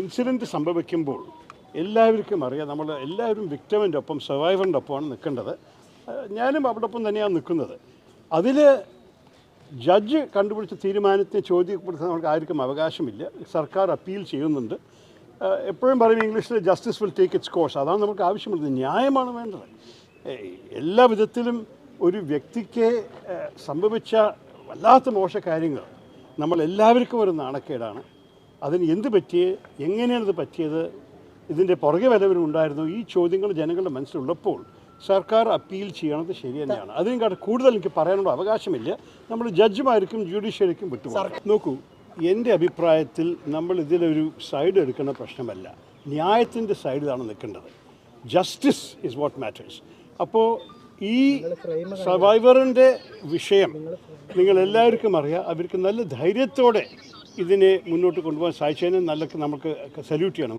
Incident സംഭവിക്കുമ്പോൾ എല്ലാവർക്കും അറിയാം നമ്മൾ എല്ലാവരും വിക്ടമിന്റെ ഒപ്പം സർവൈവറിന്റെ ഒപ്പമാണ് നിൽക്കേണ്ടത്. ഞാനും അവിടെ ഒപ്പം തന്നെയാണ് നിൽക്കുന്നത്. അതിൽ ജഡ്ജ് കണ്ടുപിടിച്ച തീരുമാനത്തെ ചോദ്യപ്പെടുത്താൻ നമുക്ക് ആർക്കും അവകാശമില്ല. സർക്കാർ അപ്പീൽ ചെയ്യുന്നുണ്ട്. എപ്പോഴും പറയും ഇംഗ്ലീഷിൽ justice will take its course അതാണ് നമുക്ക് ആവശ്യമുള്ളത്. ന്യായമാണ് വേണ്ടത്. എല്ലാ വിധത്തിലും ഒരു വ്യക്തിക്ക് സംഭവിച്ച വല്ലാത്ത മോശ കാര്യങ്ങൾ നമ്മൾ എല്ലാവർക്കും ഒരു നാണക്കേടാണ്. അതിന് എന്ത് പറ്റി? എങ്ങനെയാണ് ഇത് പറ്റിയത്? ഇതിന്റെ പുറകെ വല്ലവരും ഉണ്ടായിരുന്നു ഈ ചോദ്യങ്ങൾ ജനങ്ങളുടെ മനസ്സിലുള്ളപ്പോൾ സർക്കാർ അപ്പീൽ ചെയ്യണത് ശരി തന്നെയാണ്. അതിനെക്കാട്ട് കൂടുതൽ എനിക്ക് പറയാനുള്ള അവകാശമില്ല. നമ്മൾ ജഡ്ജിമാർക്കും ജുഡീഷ്യറിക്കും വിട്ടുപോകും നോക്കൂ എന്റെ അഭിപ്രായത്തിൽ നമ്മൾ ഇതിലൊരു സൈഡ് എടുക്കുന്ന പ്രശ്നമല്ല. ന്യായത്തിന്റെ സൈഡിലാണ് നിൽക്കേണ്ടത്. ജസ്റ്റിസ് ഇസ് വാട്ട് മാറ്റേഴ്സ് അപ്പോൾ ഈ സർവൈവറിന്റെ വിഷയം നിങ്ങൾ എല്ലാവർക്കും അറിയാം. അവർക്ക് നല്ല ധൈര്യത്തോടെ ഇതിനെ മുന്നോട്ട് കൊണ്ടുപോകാൻ സാധിച്ചതിന് നല്ല നമുക്ക് സല്യൂട്ട് ചെയ്യണം.